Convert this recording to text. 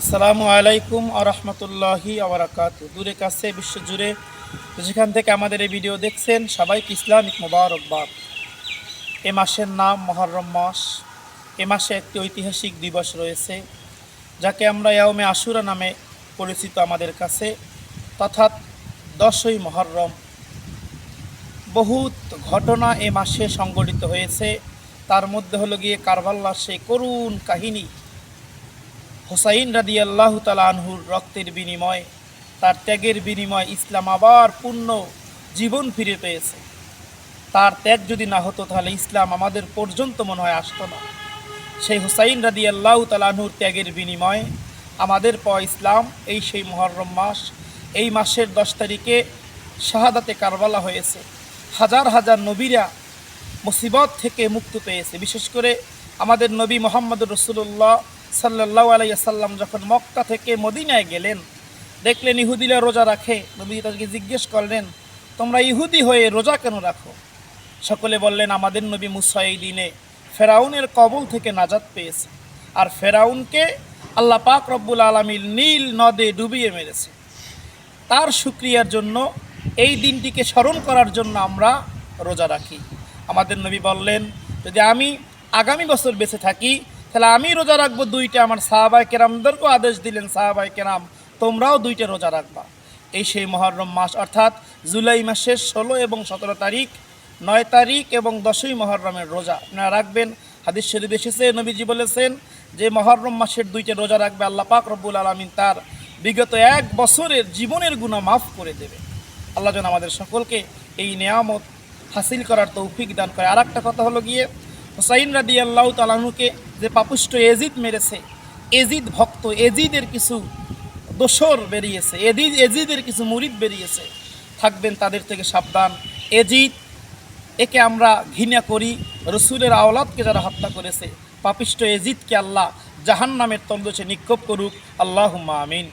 আসসালামু আলাইকুম আরহামতুল্লাহি আবরাকাত দূরে কাছে, বিশ্বজুড়ে। যেখান থেকে আমাদের এই ভিডিও দেখছেন, সবাইকে ইসলামিক মোবারকবাদ। এ মাসের নাম মহরম মাস। এ মাসে একটি ঐতিহাসিক দিবস রয়েছে, যাকে আমরা ইয়ামে আশুরা নামে পরিচিত আমাদের কাছে, তথাৎ দশই মহরম। বহুত ঘটনা এ মাসে সংগঠিত হয়েছে। তার মধ্যে হলো গিয়ে কারবাল্লার সেই করুণ কাহিনী। হোসাইন রাদি আল্লাহ আনহুর রক্তের বিনিময়, তার ত্যাগের বিনিময় ইসলাম আবার পূর্ণ জীবন ফিরে পেয়েছে। তার ত্যাগ যদি না হতো তাহলে ইসলাম আমাদের পর্যন্ত মনে হয় আসতো না। সেই হুসাইন রাদি আল্লাহ আনহুর ত্যাগের বিনিময়ে আমাদের প ইসলাম এই সেই মহরম মাস, এই মাসের দশ তারিখে শাহাদাতে কারবালা হয়েছে। হাজার হাজার নবীরা মুসিবত থেকে মুক্ত পেয়েছে। বিশেষ করে আমাদের নবী মোহাম্মদ রসুল্লাহ সাল্লাহ আলাইসাল্লাম যখন মক্কা থেকে মদিনায় গেলেন, দেখলেন ইহুদিরা রোজা রাখে। নবী তাদেরকে জিজ্ঞেস করলেন, তোমরা ইহুদি হয়ে রোজা কেন রাখো? সকলে বললেন, আমাদের নবী মুসা এই দিনে ফেরাউনের কবল থেকে নাজাত পেয়েছে। আর ফেরাউনকে আল্লাহ পাক রব্বুল আলমিল নীল নদে ডুবিয়ে মেরেছে। তার সুক্রিয়ার জন্য এই দিনটিকে স্মরণ করার জন্য আমরা রোজা রাখি। আমাদের নবী বললেন, যদি আমি আগামী বছর বেঁচে থাকি তাহলে আমি রোজা রাখব দুইটা, আমার সাহাবাই কেরামদেরকেও আদেশ দিলেন সাহাবাই কেরাম, তোমরাও দুইটা রোজা রাখবা। এই সেই মহরম মাস, অর্থাৎ জুলাই মাসের ষোলো এবং সতেরো তারিখ, নয় তারিখ এবং দশই মহরমের রোজা আপনারা রাখবেন। হাদিস শরীফ এসেছে, নবীজি বলেছেন যে মহরম মাসের দুইটা রোজা রাখবে আল্লাহ পাক রব্বুল আলমিন, তার বিগত এক বছরের জীবনের গুণা মাফ করে দেবে। আল্লাহ যেন আমাদের সকলকে এই নেয়ামত হাসিল করার তৌফিক দান করে। আর একটা কথা হলো গিয়ে হুসাইন রাদি আল্লাহ তালাহুকে যে পাপুষ্ট এজিদ মেরেছে, এজিদ ভক্ত, এজিদের কিছু দোসর বেরিয়েছে এদিদ এজিদের কিছু মুরিদ বেরিয়েছে, থাকবেন তাদের থেকে সাবধান। এজিদ, একে আমরা ঘৃণা করি, রসুলের আওলাদকে যারা হত্যা করেছে, পাপিষ্ট এজিদকে আল্লাহ জাহান নামের তন্দসে নিক্ষোভ করুক। আল্লাহ আমিন।